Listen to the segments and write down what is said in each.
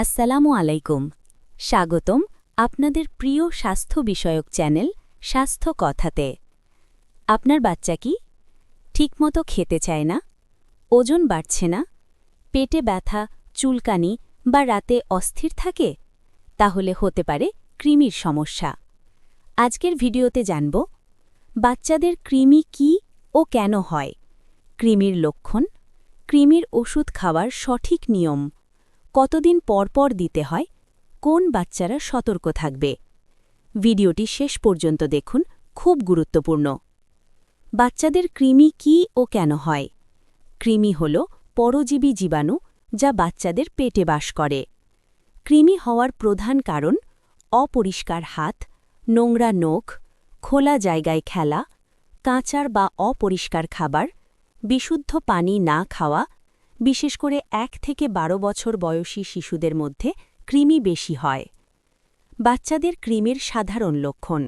আসসালামু আলাইকুম। স্বাগতম আপনাদের প্রিয় স্বাস্থ্য বিষয়ক চ্যানেল স্বাস্থ্য কথাতে। আপনার বাচ্চা কি? ঠিকমতো খেতে চায় না? ওজন বাড়ছে না? পেটে ব্যথা, চুলকানি বা রাতে অস্থির থাকে? তাহলে হতে পারে কৃমির সমস্যা। আজকের ভিডিওতে জানব, বাচ্চাদের কৃমি কি ও কেন হয়? কৃমির লক্ষণ, কৃমির ওষুধ খাওয়ার সঠিক নিয়ম কতদিন পর পর দিতে হয়, কোন বাচ্চারা সতর্ক থাকবে? ভিডিওটি শেষ পর্যন্ত দেখুন, খুব গুরুত্বপূর্ণ। বাচ্চাদের কৃমি কি ও কেন হয়? কৃমি হল পরজীবী জীবাণু যা বাচ্চাদের পেটে বাস করে। কৃমি হওয়ার প্রধান কারণ অপরিষ্কার হাত, নোংরা নখ, খোলা জায়গায় খেলা, কাঁচার বা অপরিষ্কার খাবার, বিশুদ্ধ পানি না খাওয়া বিশেষ করে এক থেকে বারো বছর বয়সী শিশুদের মধ্যে কৃমি বেশি হয়। বাচ্চাদের কৃমির সাধারণ লক্ষণ।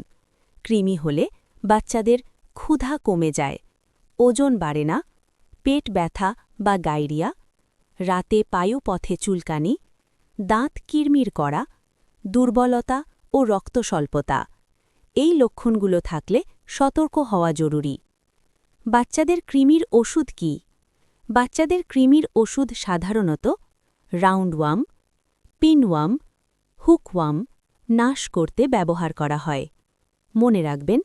কৃমি হলে বাচ্চাদের ক্ষুধা কমে যায়, ওজন বাড়ে না, পেট ব্যথা বা গাইরিয়া রাতে পায়ুপথে চুলকানি, দাঁত কিরমির করা, দুর্বলতা ও রক্তস্বল্পতা। এই লক্ষণগুলো থাকলে সতর্ক হওয়া জরুরি। বাচ্চাদের কৃমির ওষুধ কি? বাচ্চাদের কৃমির ওষুধ সাধারণত রাউন্ডওয়াম পিনওয়াম হুকওয়াম নাশ করতে ব্যবহার করা হয়। মনে রাখবেন,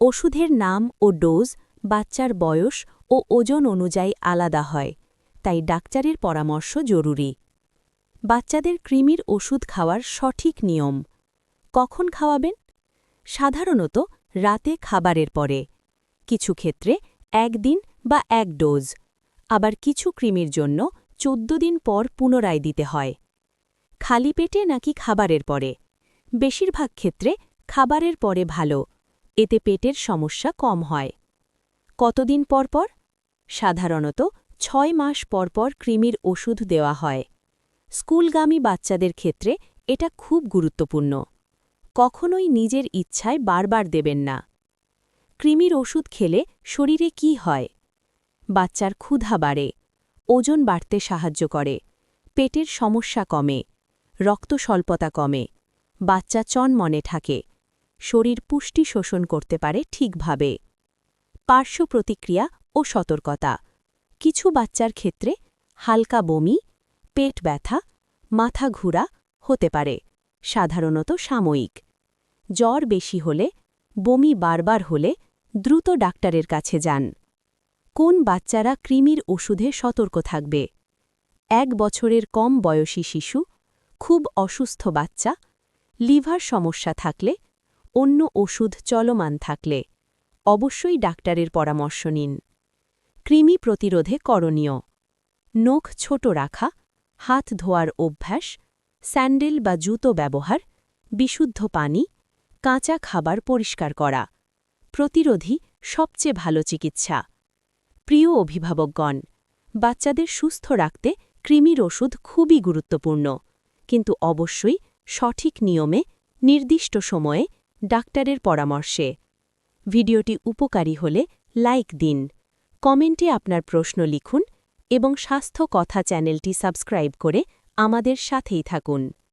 ওষুধের নাম ও ডোজ বাচ্চার বয়স ও ওজন অনুযায়ী আলাদা হয়, তাই ডাক্তারের পরামর্শ জরুরি। বাচ্চাদের কৃমির ওষুধ খাওয়ার সঠিক নিয়ম। কখন খাওয়াবেন? সাধারণত রাতে খাবারের পরে। কিছু ক্ষেত্রে একদিন বা এক ডোজ। আবার কিছু কৃমির জন্য চোদ্দ দিন পর পুনরায় দিতে হয়। খালি পেটে নাকি খাবারের পরে। বেশিরভাগ ক্ষেত্রে খাবারের পরে ভালো, এতে পেটের সমস্যা কম হয়। কতদিন পর পর? সাধারণত ছয় মাস পর পর কৃমির ওষুধ দেওয়া হয়। স্কুলগামী বাচ্চাদের ক্ষেত্রে এটা খুব গুরুত্বপূর্ণ। কখনোই নিজের ইচ্ছায় বারবার দেবেন না। কৃমির ওষুধ খেলে শরীরে কি হয়? বাচ্চার ক্ষুধা বাড়ে, ওজন বাড়তে সাহায্য করে, পেটের সমস্যা কমে, রক্ত স্বল্পতা কমে, বাচ্চা চনমনে থাকে, শরীর পুষ্টি শোষণ করতে পারে ঠিকভাবে। পার্শ্ব প্রতিক্রিয়া ও সতর্কতা, কিছু বাচ্চার ক্ষেত্রে হালকা বমি, পেট ব্যথা, মাথা ঘুরা হতে পারে, সাধারণত সাময়িক। জ্বর বেশি হলে, বমি বারবার হলে দ্রুত ডাক্তারের কাছে যান। কোন বাচ্চারা কৃমির ওষুধে সতর্ক থাকবে? এক বছরের কম বয়সী শিশু, খুব অসুস্থ বাচ্চা, লিভার সমস্যা থাকলে, অন্য ওষুধ চলমান থাকলে, অবশ্যই ডাক্তারের পরামর্শ নিন। কৃমি প্রতিরোধে করণীয়। নখ ছোট রাখা, হাত ধোয়ার অভ্যাস, স্যান্ডেল বা জুতো ব্যবহার, বিশুদ্ধ পানি, কাঁচা খাবার পরিষ্কার করা। প্রতিরোধী সবচেয়ে ভালো চিকিৎসা। প্রিয় অভিভাবকগণ, বাচ্চাদের সুস্থ রাখতে কৃমির ওষুধ খুবই গুরুত্বপূর্ণ। কিন্তু অবশ্যই সঠিক নিয়মে, নির্দিষ্ট সময়ে ডাক্তারের পরামর্শে। ভিডিওটি উপকারী হলে লাইক দিন, কমেন্টে আপনার প্রশ্ন লিখুন এবং স্বাস্থ্য কথা চ্যানেলটি সাবস্ক্রাইব করে আমাদের সাথেই থাকুন।